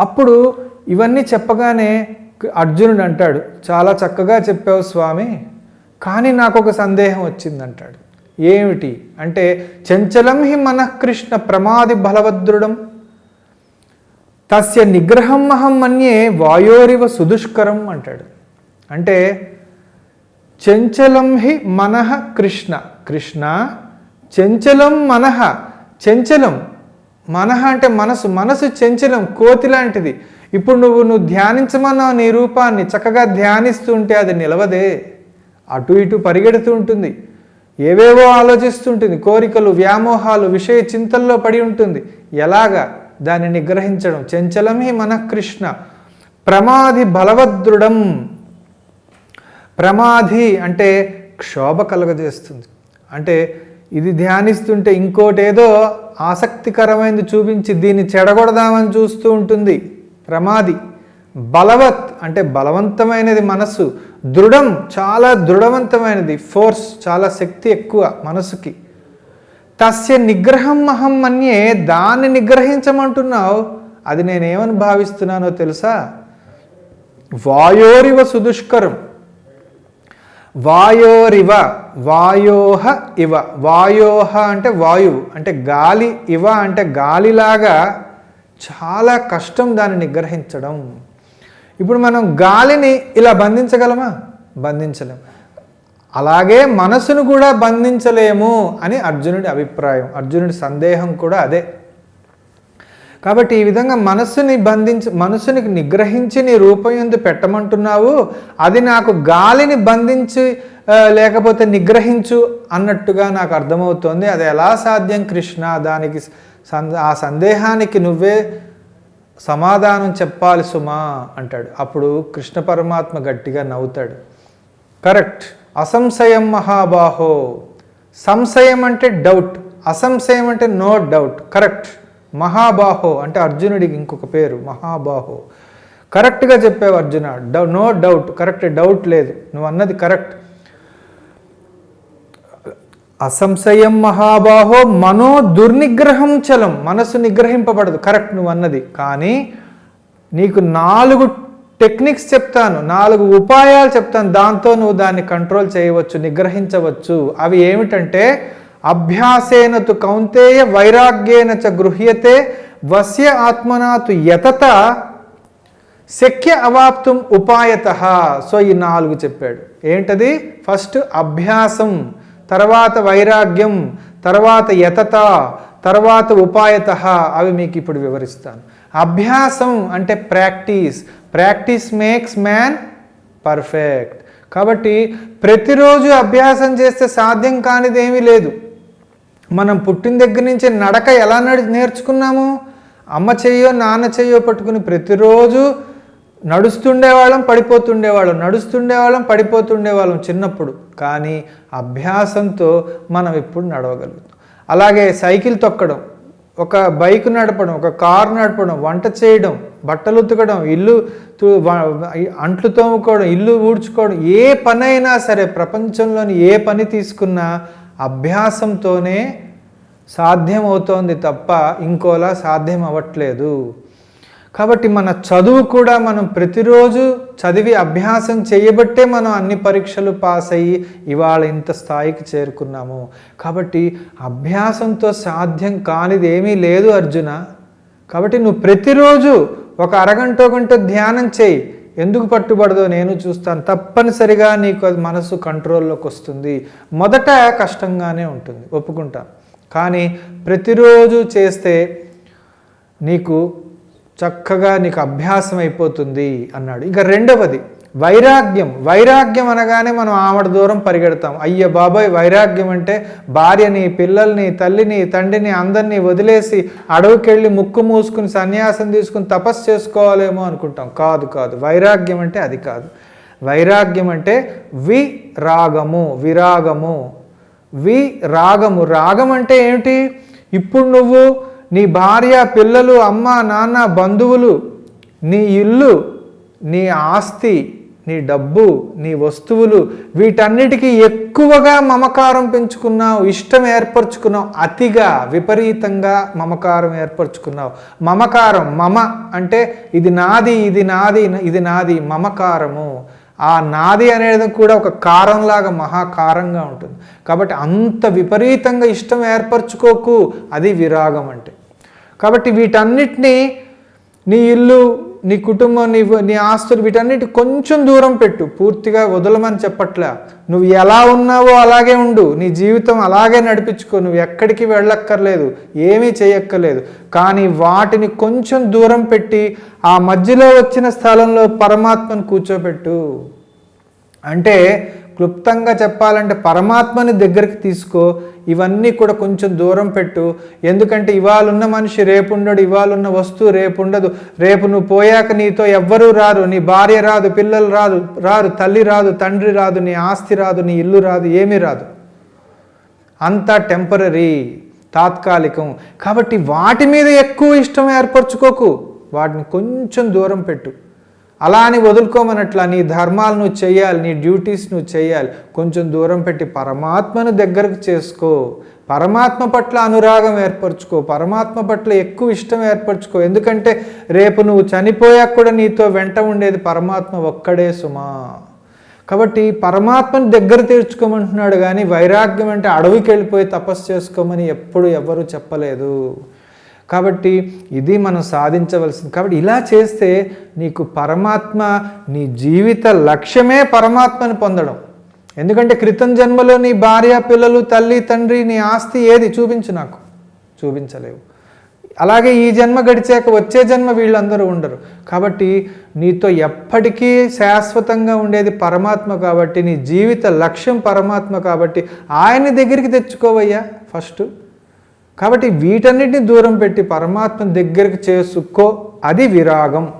అప్పుడు ఇవన్నీ చెప్పగానే అర్జునుడు అంటాడు చాలా చక్కగా చెప్పావు స్వామి కానీ నాకు ఒక సందేహం వచ్చిందంటాడు. ఏమిటి? అంటే చంచలం హి మనఃకృష్ణ ప్రమాది బలవద్రుడం. తస్య నిగ్రహం అహం మన్యే వాయోరివ సుదుష్కరం అంటాడు. అంటే చంచలం హి మనః కృష్ణ కృష్ణ చంచలం మనః చంచలం మనహ అంటే మనసు మనసు చెంచలం కోతి లాంటిది. ఇప్పుడు నువ్వు నువ్వు ధ్యానించమన్నావు నీ రూపాన్ని చక్కగా ధ్యానిస్తుంటే అది నిలవదే. అటు ఇటు పరిగెడుతూ ఉంటుంది. ఏవేవో ఆలోచిస్తుంటుంది కోరికలు వ్యామోహాలు విషయ చింతల్లో పడి ఉంటుంది. ఎలాగా? దాన్ని నిగ్రహించడం చంచలమే మన కృష్ణ ప్రమాది బలవద్రుడం. ప్రమాది అంటే క్షోభ కలగజేస్తుంది. అంటే ఇది ధ్యానిస్తుంటే ఇంకోటేదో ఆసక్తికరమైనది చూపించి దీన్ని చెడగొడదామని చూస్తూ ఉంటుంది. ప్రమాది. బలవత్ అంటే బలవంతమైనది మనస్సు. దృఢం చాలా దృఢవంతమైనది. ఫోర్స్ చాలా శక్తి ఎక్కువ మనసుకి తస్య నిగ్రహం అహం మన్యే దాన్ని నిగ్రహించమంటున్నావు. అది నేనేమని భావిస్తున్నానో తెలుసా? వాయోరివ సుదుష్కరం. వాయోరివ వాయోహ ఇవ. వాయోహ అంటే వాయువు అంటే గాలి ఇవ అంటే గాలిలాగా చాలా కష్టం దాన్ని నిగ్రహించడం. ఇప్పుడు మనం గాలిని ఇలా బంధించగలమా? బంధించలేము. అలాగే మనసును కూడా బంధించలేము అని అర్జునుడి అభిప్రాయం అర్జునుడి సందేహం కూడా అదే. కాబట్టి ఈ విధంగా మనస్సుని బంధించి మనసుని నిగ్రహించి నీ రూపం ఎందు పెట్టమంటున్నావు అది నాకు గాలిని బంధించి లేకపోతే నిగ్రహించు అన్నట్టుగా నాకు అర్థమవుతోంది. అది ఎలా సాధ్యం కృష్ణ? దానికి ఆ సందేహానికి నువ్వే సమాధానం చెప్పాలి సుమా అంటాడు. అప్పుడు కృష్ణ పరమాత్మ గట్టిగా నవ్వుతాడు. కరెక్ట్. అసంశయం మహాబాహో. సంశయం అంటే డౌట్. అసంశయం అంటే నో డౌట్. కరెక్ట్. మహాబాహో అంటే అర్జునుడికి ఇంకొక పేరు మహాబాహో. కరెక్ట్గా చెప్పావు అర్జున డౌ నో డౌట్ కరెక్ట్ డౌట్ లేదు. నువ్వు అన్నది కరెక్ట్ అసంశయం మహాబాహో మనో దుర్నిగ్రహం చలం మనసు నిగ్రహింపబడదు. కరెక్ట్ నువ్వు అన్నది. కానీ నీకు నాలుగు టెక్నిక్స్ చెప్తాను నాలుగు ఉపాయాలు చెప్తాను. దాంతో నువ్వు దాన్ని కంట్రోల్ చేయవచ్చు నిగ్రహించవచ్చు. అవి ఏమిటంటే అభ్యాసేన తు కౌంతేయ వైరాగ్యేన చ గృహ్యతే వస్య ఆత్మనాతు యతత శక్య అవాప్తుం ఉపాయత. సో ఈ నాలుగు చెప్పాడు. ఏంటది? ఫస్ట్ అభ్యాసం తర్వాత వైరాగ్యం తర్వాత యతత తర్వాత ఉపాయత. అవి మీకు ఇప్పుడు వివరిస్తాను. అభ్యాసం అంటే practice. Practice makes man perfect. కాబట్టి ప్రతిరోజు అభ్యాసం చేస్తే సాధ్యం కానిది ఏమీ లేదు. మనం పుట్టిన దగ్గర నుంచి నడక ఎలా నడి నేర్చుకున్నాము? అమ్మ చెయ్యో నాన్న చెయ్యో పట్టుకుని ప్రతిరోజు నడుస్తుండేవాళ్ళం పడిపోతుండేవాళ్ళం నడుస్తుండేవాళ్ళం పడిపోతుండేవాళ్ళం చిన్నప్పుడు. కానీ అభ్యాసంతో మనం ఇప్పుడు నడవగలుగుతాం. అలాగే సైకిల్ తొక్కడం ఒక బైక్ నడపడం ఒక కారు నడపడం వంట చేయడం బట్టలు ఉతకడం ఇల్లు తు- అంట్లు తోముకోవడం ఇల్లు ఊడ్చుకోవడం ఏ పనైనా సరే ప్రపంచంలోని ఏ పని తీసుకున్నా అభ్యాసంతోనే సాధ్యం అవుతోంది తప్ప ఇంకోలా సాధ్యం అవ్వట్లేదు కాబట్టి మన చదువు కూడా మనం ప్రతిరోజు చదివి అభ్యాసం చేయబట్టే మనం అన్ని పరీక్షలు పాస్ అయ్యి ఇవాళ ఇంత స్థాయికి చేరుకున్నాము. కాబట్టి అభ్యాసంతో సాధ్యం కానిది ఏమీ లేదు అర్జున. కాబట్టి నువ్వు ప్రతిరోజు ఒక అరగంట గంట ధ్యానం చేయి. ఎందుకు పట్టుబడదో నేను చూస్తాను. తప్పనిసరిగా నీకు అది మనసు కంట్రోల్లోకి వస్తుంది. మొదట కష్టంగానే ఉంటుంది. ఒప్పుకుంటాను కానీ ప్రతిరోజు చేస్తే నీకు చక్కగా నీకు అభ్యాసం అయిపోతుంది అన్నాడు. ఇంకా రెండవది వైరాగ్యం. వైరాగ్యం అనగానే మనం ఆవిడ దూరం పరిగెడతాం. అయ్య బాబాయ్ వైరాగ్యం అంటే భార్యని పిల్లల్ని తల్లిని తండ్రిని అందరినీ వదిలేసి అడవికెళ్ళి ముక్కు మూసుకుని సన్యాసం తీసుకుని తపస్సు చేసుకోవాలేమో అనుకుంటాం. కాదు కాదు. వైరాగ్యం అంటే అది కాదు. వైరాగ్యం అంటే విరాగము విరాగము. వి రాగము రాగం అంటే ఏమిటి? ఇప్పుడు నువ్వు నీ భార్య పిల్లలు అమ్మ నాన్న బంధువులు నీ ఇల్లు నీ ఆస్తి నీ డబ్బు నీ వస్తువులు వీటన్నిటికీ ఎక్కువగా మమకారం పెంచుకున్నావు ఇష్టం ఏర్పరచుకున్నావు అతిగా విపరీతంగా మమకారం ఏర్పరచుకున్నావు. మమకారం మమ అంటే ఇది నాది ఇది నాది ఇది నాది మమకారము. ఆ నాది అనేది కూడా ఒక కారంలాగా మహాకారంగా ఉంటుంది. కాబట్టి అంత విపరీతంగా ఇష్టం ఏర్పరచుకోకు అది విరాగం అంటే. కాబట్టి వీటన్నిటినీ నీ ఇల్లు నీ కుటుంబం నీ నీ ఆస్తులు వీటన్నిటి కొంచెం దూరం పెట్టు. పూర్తిగా వదలమని చెప్పట్లే. నువ్వు ఎలా ఉన్నావో అలాగే ఉండు. నీ జీవితం అలాగే నడిపించుకో. నువ్వు ఎక్కడికి వెళ్ళక్కర్లేదు. ఏమీ చేయక్కర్లేదు కానీ వాటిని కొంచెం దూరం పెట్టి ఆ మధ్యలో వచ్చిన స్థలంలో పరమాత్మను కూర్చోబెట్టు. అంటే క్లుప్తంగా చెప్పాలంటే పరమాత్మని దగ్గరికి తీసుకో ఇవన్నీ కూడా కొంచెం దూరం పెట్టు. ఎందుకంటే ఇవాళ ఉన్న మనిషి రేపు ఉండడు ఇవాళ ఉన్న వస్తువు రేపు ఉండదు రేపు నువ్వు పోయాక నీతో ఎవ్వరూ రారు. నీ భార్య రాదు పిల్లలు రాదు రారు తల్లి రాదు తండ్రి రాదు నీ ఆస్తి రాదు నీ ఇల్లు రాదు ఏమీ రాదు. అంతా టెంపరీ తాత్కాలికం. కాబట్టి వాటి మీద ఎక్కువ ఇష్టం ఏర్పరచుకోకు. వాటిని కొంచెం దూరం పెట్టు. అలా అని వదులుకోమనట్లా నీ ధర్మాలు నువ్వు చేయాలి నీ డ్యూటీస్ నువ్వు చేయాలి. కొంచెం దూరం పెట్టి పరమాత్మను దగ్గరకు చేసుకో. పరమాత్మ పట్ల అనురాగం ఏర్పరచుకో. పరమాత్మ పట్ల ఎక్కువ ఇష్టం ఏర్పరచుకో. ఎందుకంటే రేపు నువ్వు చనిపోయాక కూడా నీతో వెంట ఉండేది పరమాత్మ ఒక్కడే సుమా. కాబట్టి పరమాత్మని దగ్గర తీర్చుకోమంటున్నాడు కానీ వైరాగ్యం అంటే అడవికి వెళ్ళిపోయి తపస్సు చేసుకోమని ఎప్పుడు ఎవరు చెప్పలేదు. కాబట్టి ఇది మనం సాధించవలసింది. కాబట్టి ఇలా చేస్తే నీకు పరమాత్మ నీ జీవిత లక్ష్యమే పరమాత్మని పొందడం. ఎందుకంటే క్రితం జన్మలో నీ భార్య పిల్లలు తల్లి తండ్రి నీ ఆస్తి ఏది చూపించు నాకు. చూపించలేవు. అలాగే ఈ జన్మ గడిచాక వచ్చే జన్మ వీళ్ళందరూ ఉండరు. కాబట్టి నీతో ఎప్పటికీ శాశ్వతంగా ఉండేది పరమాత్మ కాబట్టి నీ జీవిత లక్ష్యం పరమాత్మ కాబట్టి ఆయన దగ్గరికి తెచ్చుకోవయ్యా ఫస్ట్. కాబట్టి వీటన్నిటిని దూరం పెట్టి పరమాత్మ దగ్గరికి చేసుకో అది విరాగం.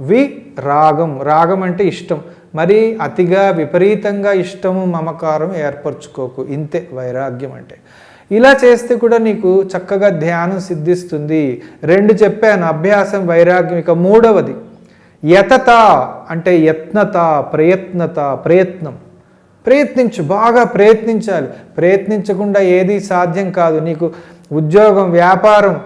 వి రాగం. రాగం అంటే ఇష్టం. మరి అతిగా విపరీతంగా ఇష్టము మమకారం ఏర్పరచుకోకు. ఇంతే వైరాగ్యం అంటే. ఇలా చేస్తే కూడా నీకు చక్కగా ధ్యానం సిద్ధిస్తుంది. రెండు చెప్పాను అభ్యాసం వైరాగ్యం. ఇక మూడవది యతత అంటే యత్నత ప్రయత్నత ప్రయత్నం. ప్రయత్నించు బాగా ప్రయత్నించాలి. ప్రయత్నించకుండా ఏది సాధ్యం కాదు. నీకు ఉద్యోగం వ్యాపారం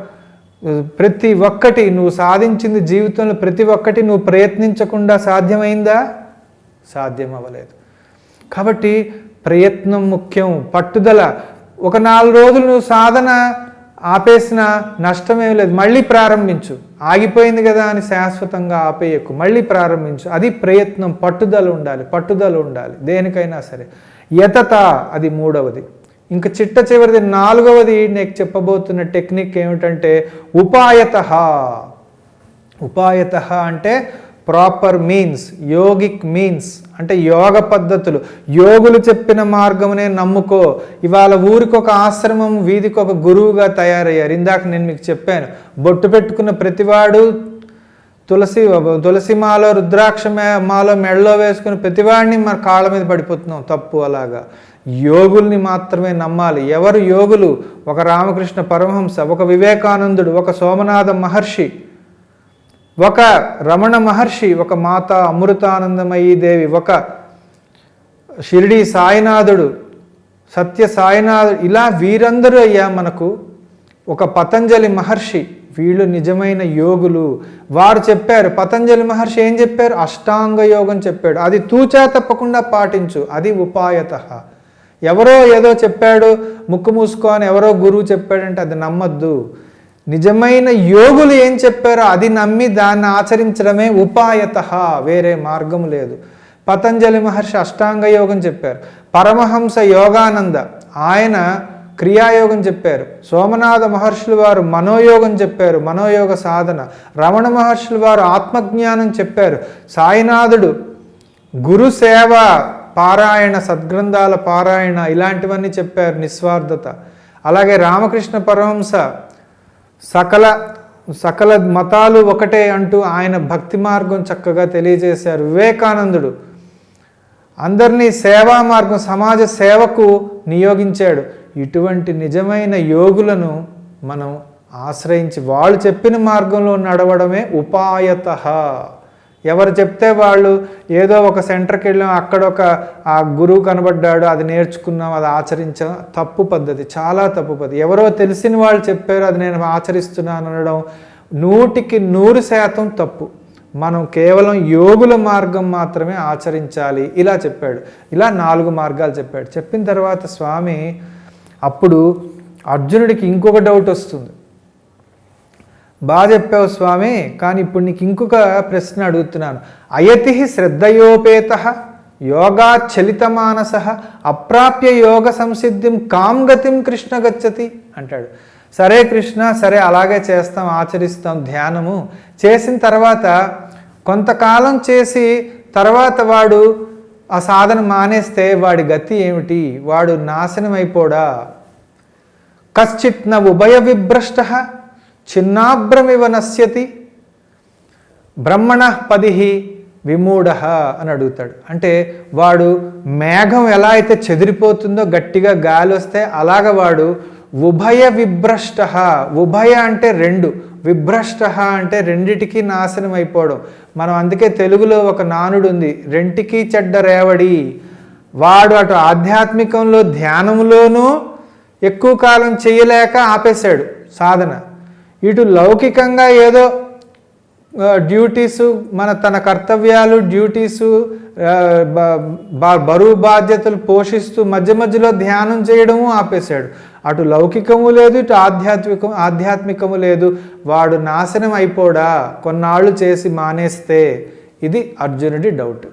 ప్రతి ఒక్కటి నువ్వు సాధించింది జీవితంలో ప్రతి ఒక్కటి నువ్వు ప్రయత్నించకుండా సాధ్యమైందా? సాధ్యం అవ్వలేదు కాబట్టి ప్రయత్నం ముఖ్యం పట్టుదల. ఒక నాలుగు రోజులు నువ్వు సాధన ఆపేసిన నష్టమేం లేదు. మళ్ళీ ప్రారంభించు. ఆగిపోయింది కదా అని శాశ్వతంగా ఆపేయకు. మళ్ళీ ప్రారంభించు. అది ప్రయత్నం పట్టుదల ఉండాలి పట్టుదల ఉండాలి. దేనికైనా సరే. యతత అది మూడవది. ఇంకా చిట్ట చివరిది నాలుగవది నేను చెప్పబోతున్న టెక్నిక్ ఏమిటంటే ఉపాయత. ఉపాయత అంటే ప్రాపర్ మీన్స్ యోగిక్ మీన్స్ అంటే యోగ పద్ధతులు. యోగులు చెప్పిన మార్గమునే నమ్ముకో. ఇవాళ ఊరికి ఒక ఆశ్రమం వీధికి ఒక గురువుగా తయారయ్యారు. ఇందాక నేను మీకు చెప్పాను. బొట్టు పెట్టుకున్న ప్రతివాడు తులసి తులసి మాలో రుద్రాక్ష మాలో మెడలో వేసుకుని ప్రతివాడిని మన కాళ్ళ మీద పడిపోతున్నాం తప్పు అలాగా. యోగుల్ని మాత్రమే నమ్మాలి. ఎవరు యోగులు? ఒక రామకృష్ణ పరమహంస ఒక వివేకానందుడు ఒక సోమనాథ మహర్షి ఒక రమణ మహర్షి ఒక మాత అమృతానందమయీ దేవి ఒక షిరిడి సాయినాథుడు సత్య సాయినాథుడు ఇలా వీరందరూ అయ్యా మనకు ఒక పతంజలి మహర్షి. వీళ్ళు నిజమైన యోగులు. వారు చెప్పారు పతంజలి మహర్షి ఏం చెప్పారు? అష్టాంగ యోగం చెప్పాడు. అది తూచా తప్పకుండా పాటించు. అది ఉపాయత. ఎవరో ఏదో చెప్పాడు ముక్కు మూసుకొని ఎవరో గురువు చెప్పాడంటే అది నమ్మద్దు. నిజమైన యోగులు ఏం చెప్పారో అది నమ్మి దాన్ని ఆచరించడమే ఉపాయత వేరే మార్గం లేదు. పతంజలి మహర్షి అష్టాంగ యోగం చెప్పారు. పరమహంస యోగానంద ఆయన క్రియాయోగం చెప్పారు. సోమనాథ మహర్షులు వారు మనోయోగం చెప్పారు మనోయోగ సాధన. రమణ మహర్షులు వారు ఆత్మజ్ఞానం చెప్పారు. సాయినాథుడు గురు సేవ పారాయణ సద్గ్రంథాల పారాయణ ఇలాంటివన్నీ చెప్పారు నిస్వార్థత. అలాగే రామకృష్ణ పరహంస సకల సకల మతాలు ఒకటే అంటూ ఆయన భక్తి మార్గం చక్కగా తెలియజేశారు. వివేకానందుడు అందరినీ సేవా మార్గం సమాజ సేవకు నియోగించాడు. ఇటువంటి నిజమైన యోగులను మనం ఆశ్రయించి వాళ్ళు చెప్పిన మార్గంలో నడవడమే ఉపాయత. ఎవరు చెప్తే వాళ్ళు ఏదో ఒక సెంటర్కి వెళ్ళాం అక్కడ ఒక ఆ గురువు కనబడ్డాడు అది నేర్చుకున్నాం అది ఆచరించాం. తప్పు పద్ధతి చాలా తప్పు పద్ధతి. ఎవరో తెలిసిన వాళ్ళు చెప్పారు అది నేను ఆచరిస్తున్నాను అనడం నూటికి నూరు శాతం తప్పు. మనం కేవలం యోగుల మార్గం మాత్రమే ఆచరించాలి ఇలా చెప్పాడు. ఇలా నాలుగు మార్గాలు చెప్పాడు. చెప్పిన తర్వాత స్వామి అప్పుడు అర్జునుడికి ఇంకొక డౌట్ వస్తుంది. బాగా చెప్పావు స్వామి కానీ ఇప్పుడు నీకు ఇంకొక ప్రశ్న అడుగుతున్నాను. అయతి శ్రద్ధయోపేత యోగా చలిత మానస అప్రాప్య యోగ సంసిద్ధిం కాం గతిం కృష్ణ గచ్చతి అంటాడు. సరే కృష్ణ సరే అలాగే చేస్తాం ఆచరిస్తాం ధ్యానము. చేసిన తర్వాత కొంతకాలం చేసి తర్వాత వాడు ఆ సాధన మానేస్తే వాడి గతి ఏమిటి? వాడు నాశనం అయిపోడా కశ్చిత్ న ఉభయ విభ్రష్ట చిన్నాభ్రమివ నశ్యతి బ్రహ్మణ పదిహి విమూఢ అని అడుగుతాడు. అంటే వాడు మేఘం ఎలా అయితే చెదిరిపోతుందో గట్టిగా గాలి వస్తే అలాగ వాడు ఉభయ విభ్రష్ట. ఉభయ అంటే రెండు విభ్రష్ట అంటే రెండిటికి నాశనం అయిపోవడం. మనం అందుకే తెలుగులో ఒక నానుడు ఉంది రెంటికి చెడ్డ రేవడి. వాడు అటు ఆధ్యాత్మికంలో ధ్యానంలోనూ ఎక్కువ కాలం చేయలేక ఆపేశాడు సాధన. ఇటు లౌకికంగా ఏదో డ్యూటీస్ డ్యూటీసు మన తన కర్తవ్యాలు డ్యూటీసు బరువు బాధ్యతలు పోషిస్తూ మధ్య మధ్యలో ధ్యానం చేయడము ఆపేశాడు. అటు లౌకికము లేదు ఇటు ఆధ్యాత్మికం ఆధ్యాత్మికము లేదు. వాడు నాశనం అయిపోడా? కొన్నాళ్ళు చేసి మానేస్తే. ఇది అర్జునుడి డౌట్